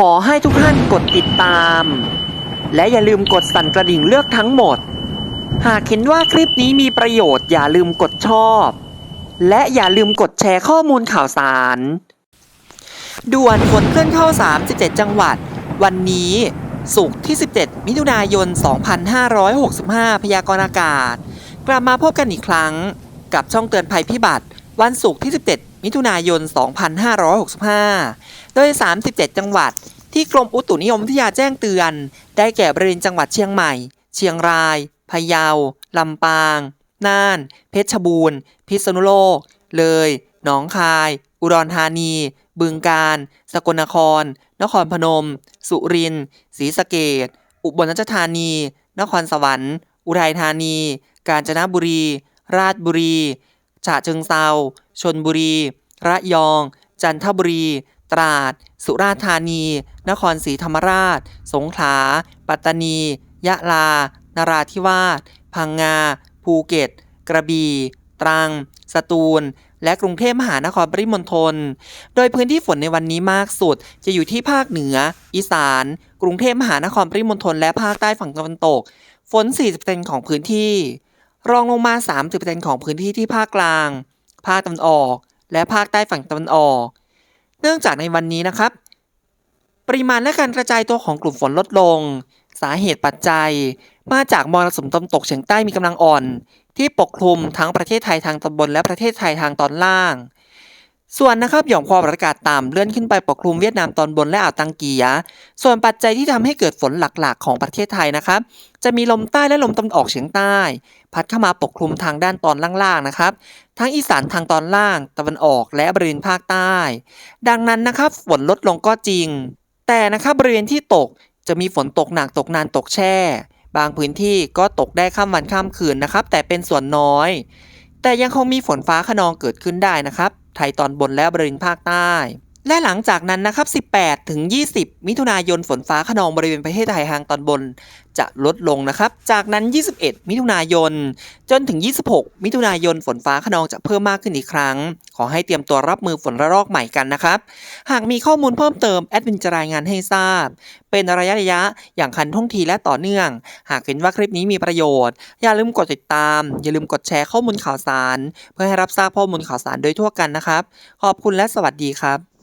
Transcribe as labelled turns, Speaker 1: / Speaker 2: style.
Speaker 1: ขอให้ทุกท่านกดติดตาม และอย่าลืมกดสั่นกระดิ่งเลือกทั้งหมด หากเห็นว่าคลิปนี้มีประโยชน์อย่าลืมกดชอบ และอย่าลืมกดแชร์ข้อมูลข่าวสารด่วนฝนเคลื่อนเข้า 37 จังหวัด วันนี้ศุกร์ที่ 17 มิถุนายน 2565 พยากรณ์อากาศ กลับมาพบกันอีกครั้ง กับช่องเตือนภัยพิบัติ วันศุกร์ที่ 17 มิถุนายน 2565 โดย 37 จังหวัดที่กรมอุตุนิยมวิทยาแจ้งเตือน ได้แก่บริเวณจังหวัดเชียงใหม่ เชียงราย พะเยา ลำปาง น่าน เพชรบูรณ์ พิษณุโลก เลย หนองคาย อุดรธานี บึงกาฬ สกลนคร นครพนม สุรินทร์ ศรีสะเกษอุบลราชธานี นครสวรรค์ อุทัยธานี กาญจนบุรี ราชบุรี ฉะเชิงเซาชนบุรี ระยอง จันทบุรี ตราด สุราษฎร์ธานี นครศรีธรรมราช สงขลา ปัตตานี ยะลา นราธิวาส พังงา ภูเก็ต กระบี่ ตรัง สตูล และกรุงเทพมหานครปริมณฑล โดยพื้นที่ฝนในวันนี้มากสุด จะอยู่ที่ภาคเหนือ อีสาน กรุงเทพมหานครปริมณฑลและภาคใต้ฝั่งตะวันตก ฝน 40%ของพื้นที่ รองลงมา 30%ของพื้นที่ที่ภาคกลาง ภาคตะวันออก และภาคใต้ฝั่งตะวันออก เนื่องจากในวันนี้นะครับ ปริมาณและการกระจายตัวของกลุ่มฝนลดลง สาเหตุปัจจัย มาจากมรสุมตะวันตกเฉียงใต้มีกำลังอ่อน ที่ปกคลุมทั้งประเทศไทยทางตอนบนและประเทศไทยทางตอนล่าง ส่วนนะครับหย่อมความกดอากาศต่ำเลื่อนขึ้นไปปกคลุมเวียดนามตอนบนและอ่าวตังเกีย ส่วนปัจจัยที่ทำให้เกิดฝนหลักๆ ของประเทศไทยนะครับ จะมีลมใต้และลมตะวันออกเฉียงใต้ พัดเข้ามาปกคลุมทางด้านตอนล่างๆนะครับ ทั้งอีสานทางตอนล่าง ตะวันออกและบริเวณภาคใต้ ดังนั้นนะครับฝนลดลงก็จริง แต่นะครับบริเวณที่ตกจะมีฝนตกหนักตกนานตกแช่ บางพื้นที่ก็ตกได้ข้ามวันข้ามคืนนะครับ แต่เป็นส่วนน้อย แต่ยังคงมีฝนฟ้าขนองเกิดขึ้นได้นะครับ ไทยตอนบนและบริเวณภาคใต้ และหลังจากนั้นนะครับ 18 ถึง 20 มิถุนายนฝนฟ้าขนองบริเวณประเทศไทยทางตอนบนจะลดลงนะครับ จากนั้น 21 มิถุนายน จนถึง 26 มิถุนายนฝนฟ้าขนองจะเพิ่มมากขึ้นอีกครั้ง ขอให้เตรียมตัวรับมือฝนระลอกใหม่กันนะครับ หากมีข้อมูลเพิ่มเติมแอดมินจะรายงานให้ทราบ เป็นระยะระยะอย่างคันท่องทีและต่อเนื่อง หากเห็นว่าคลิปนี้มีประโยชน์ อย่าลืมกดติดตาม อย่าลืมกดแชร์ข้อมูลข่าวสาร เพื่อให้รับทราบข้อมูลข่าวสารโดยทั่วกันนะครับ ขอบคุณและสวัสดีครับ